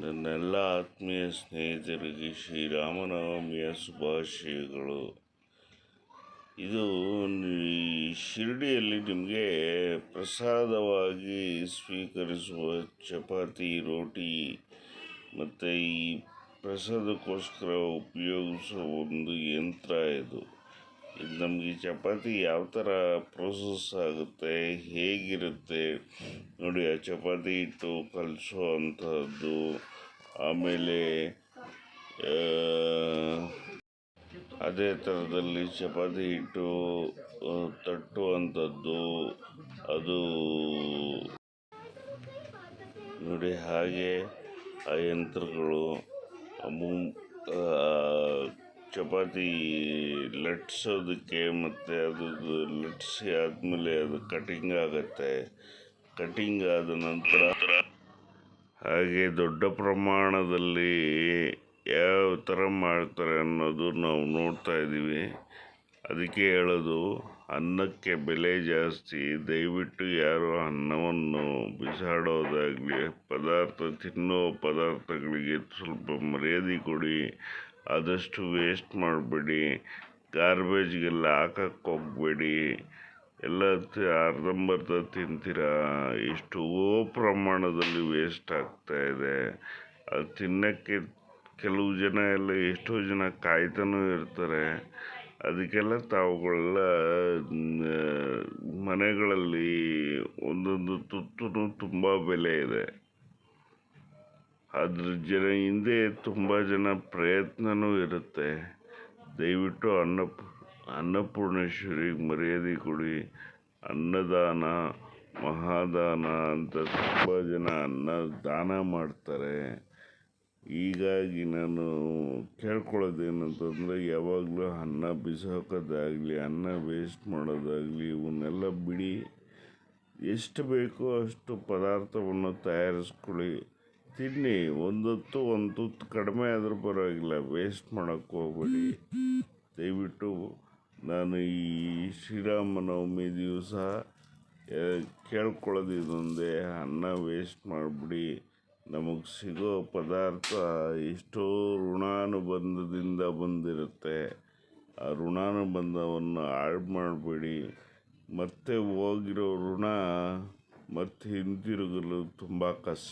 ನನ್ನೆಲ್ಲ ಆತ್ಮೀಯ ಸ್ನೇಹಿತರಿಗೆ ಶ್ರೀರಾಮನವಮಿಯ ಶುಭಾಶಯಗಳು. ಇದು ಶಿರಡಿಯಲ್ಲಿ ನಿಮಗೆ ಪ್ರಸಾದವಾಗಿ ಸ್ವೀಕರಿಸುವ ಚಪಾತಿ, ರೋಟಿ ಮತ್ತು ಈ ಪ್ರಸಾದಕ್ಕೋಸ್ಕರ ಉಪಯೋಗಿಸುವ ಒಂದು ಯಂತ್ರ ಇದು. ಇದು ನಮಗೆ ಚಪಾತಿ ಯಾವ ಥರ ಪ್ರೋಸೆಸ್ ಆಗುತ್ತೆ ಹೇಗಿರುತ್ತೆ ನೋಡಿ ಆ ಚಪಾತಿ ಇಟ್ಟು ಕಲಿಸೋ ಅಂಥದ್ದು ಆಮೇಲೆ ಅದೇ ಥರದಲ್ಲಿ ಚಪಾತಿ ಇಟ್ಟು ತಟ್ಟುವಂಥದ್ದು ಅದು ನೋಡಿ ಹಾಗೆ ಆ ಯಂತ್ರಗಳು ಆ, ಚಪಾತಿ ಲಟ್ಸೋದಕ್ಕೆ ಮತ್ತು ಅದು ಲಟ್ಸಿ ಆದಮೇಲೆ ಅದು ಕಟಿಂಗ್ ಆಗುತ್ತೆ. ಕಟಿಂಗ್ ಆದ ನಂತರ ಹಾಗೆ ದೊಡ್ಡ ಪ್ರಮಾಣದಲ್ಲಿ ಯಾವ ಥರ ಮಾಡ್ತಾರೆ ಅನ್ನೋದು ನಾವು ನೋಡ್ತಾ ಇದ್ದೀವಿ. ಅದಕ್ಕೆ ಹೇಳೋದು, ಅನ್ನಕ್ಕೆ ಬೆಲೆ ಜಾಸ್ತಿ, ದಯವಿಟ್ಟು ಯಾರು ಅನ್ನವನ್ನು ಬಿಸಾಡೋದಾಗಲಿ, ಪದಾರ್ಥ ತಿನ್ನೋ ಪದಾರ್ಥಗಳಿಗೆ ಸ್ವಲ್ಪ ಮರ್ಯಾದೆ ಕೊಡಿ ಆದಷ್ಟು ವೇಸ್ಟ್ ಮಾಡಬೇಡಿ. ಗಾರ್ಬೇಜ್ಗೆಲ್ಲ ಹಾಕಕ್ಕೆ ಹೋಗಬೇಡಿ. ಎಲ್ಲ ಅರ್ಧಂಬರ್ಧ ತಿಂತೀರಾ? ಎಷ್ಟೋ ಪ್ರಮಾಣದಲ್ಲಿ ವೇಸ್ಟ್ ಆಗ್ತಾ ಇದೆ. ಅದು ತಿನ್ನೋಕ್ಕೆ ಕೆಲವು ಜನ ಎಲ್ಲ ಎಷ್ಟೋ ಜನ ಕಾಯ್ತಾನೂ ಇರ್ತಾರೆ. ಅದಕ್ಕೆಲ್ಲ ತಾವುಗಳೆಲ್ಲ ಮನೆಗಳಲ್ಲಿ ಒಂದೊಂದು ತುತ್ತು ತುಂಬ ಬೆಲೆ ಇದೆ. ಅದ್ರ ಜನ ಹಿಂದೆ ತುಂಬ ಜನ ಪ್ರಯತ್ನನೂ ಇರುತ್ತೆ. ದಯವಿಟ್ಟು ಅನ್ನಪ್, ಅನ್ನಪೂರ್ಣೇಶ್ವರಿಗೆ ಮರ್ಯಾದೆ ಕೊಡಿ. ಅನ್ನದಾನ, ಮಹಾದಾನ ಅಂತ ತುಂಬ ಜನ ಅನ್ನ ದಾನ ಮಾಡ್ತಾರೆ. ಹೀಗಾಗಿ ನಾನು ಕೇಳ್ಕೊಳ್ಳೋದೇನಂತಂದರೆ, ಯಾವಾಗಲೂ ಅನ್ನ ಬಿಸಾಕೋದಾಗಲಿ, ಅನ್ನ ವೇಸ್ಟ್ ಮಾಡೋದಾಗಲಿ, ಇವನ್ನೆಲ್ಲ ಬಿಡಿ. ಎಷ್ಟು ಬೇಕೋ ಅಷ್ಟು ಪದಾರ್ಥವನ್ನು ತಯಾರಿಸ್ಕೊಳ್ಳಿ. ತಿನ್ನಿ, ಒಂದೊತ್ತು ಒಂದು ಕಡಿಮೆ ಆದರೂ ಪರವಾಗಿಲ್ಲ ವೇಸ್ಟ್ ಮಾಡೋಕ್ಕೆ ಹೋಗ್ಬೇಡಿ. ದಯವಿಟ್ಟು ನಾನು ಈ ಶ್ರೀರಾಮನವಮಿ ದಿವಸ ಕೇಳ್ಕೊಳ್ಳೋದು ಇದೊಂದೇ, ಅನ್ನ ವೇಸ್ಟ್ ಮಾಡಿಬಿಡಿ. ನಮಗೆ ಸಿಗೋ ಪದಾರ್ಥ ಎಷ್ಟೋ ಋಣಾನುಬಂಧದಿಂದ ಬಂದಿರುತ್ತೆ. ಆ ಋಣಾನುಬಂಧವನ್ನು ಹಾಳು ಮಾಡಬೇಡಿ. ಮತ್ತೆ ಹೋಗಿರೋ ಋಣ ಮತ್ತೆ ಹಿಂತಿರುಗಲು ತುಂಬ ಕಷ್ಟ.